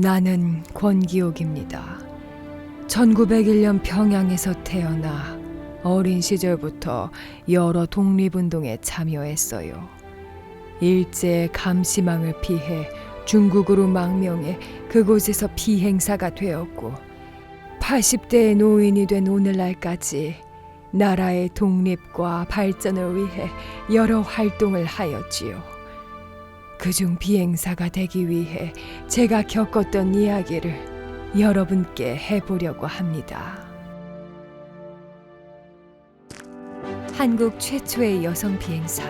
나는 권기옥입니다. 1901년 평양에서 태어나 어린 시절부터 여러 독립운동에 참여했어요. 일제 감시망을 피해 중국으로 망명해 그곳에서 비행사가 되었고 80대의 노인이 된 오늘날까지 나라의 독립과 발전을 위해 여러 활동을 하였지요. 그중 비행사가 되기 위해 제가 겪었던 이야기를 여러분께 해보려고 합니다. 한국 최초의 여성 비행사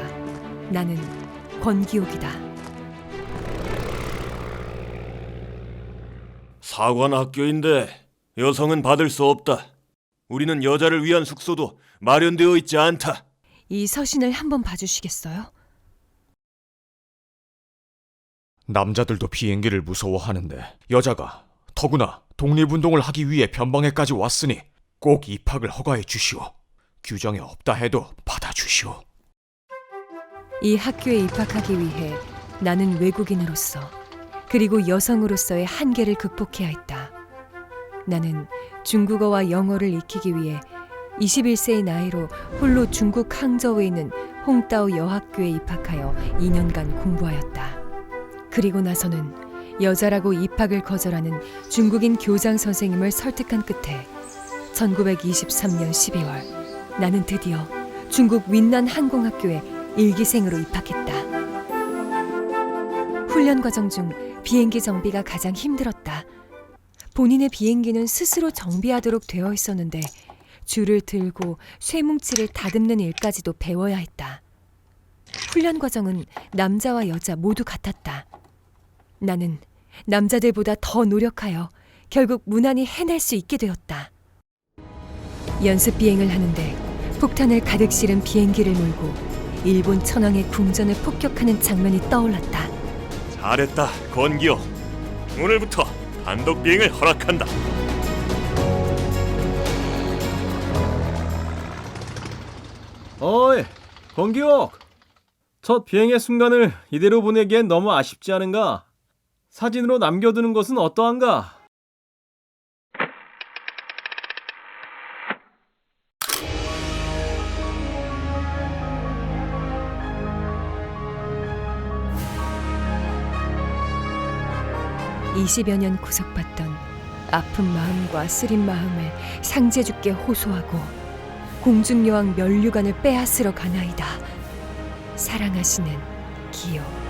나는 권기옥이다. 사관 학교인데 여성은 받을 수 없다. 우리는 여자를 위한 숙소도 마련되어 있지 않다. 이 서신을 한번 봐주시겠어요? 남자들도 비행기를 무서워하는데 여자가 더구나 독립운동을 하기 위해 변방에까지 왔으니 꼭 입학을 허가해 주시오. 규정에 없다 해도 받아 주시오. 이 학교에 입학하기 위해 나는 외국인으로서 그리고 여성으로서의 한계를 극복해야 했다. 나는 중국어와 영어를 익히기 위해 21세의 나이로 홀로 중국 항저우에 있는 홍따오 여학교에 입학하여 2년간 공부하였다. 그리고 나서는 여자라고 입학을 거절하는 중국인 교장 선생님을 설득한 끝에 1923년 12월 나는 드디어 중국 윈난 항공학교에 일기생으로 입학했다. 훈련 과정 중 비행기 정비가 가장 힘들었다. 본인의 비행기는 스스로 정비하도록 되어 있었는데 줄을 들고 쇠뭉치를 다듬는 일까지도 배워야 했다. 훈련 과정은 남자와 여자 모두 같았다. 나는 남자들보다 더 노력하여 결국 무난히 해낼 수 있게 되었다. 연습 비행을 하는데 폭탄을 가득 실은 비행기를 몰고 일본 천황의 궁전을 폭격하는 장면이 떠올랐다. 잘했다, 권기호. 오늘부터 단독 비행을 허락한다. 어이, 권기옥! 첫 비행의 순간을 이대로 보내기엔 너무 아쉽지 않은가? 사진으로 남겨두는 것은 어떠한가? 이 20여 년 구속받던 아픈 마음과 쓰린 마음을 상제 주께 호소하고 공중여왕 면류관을 빼앗으러 가나이다. 사랑하시는 기호.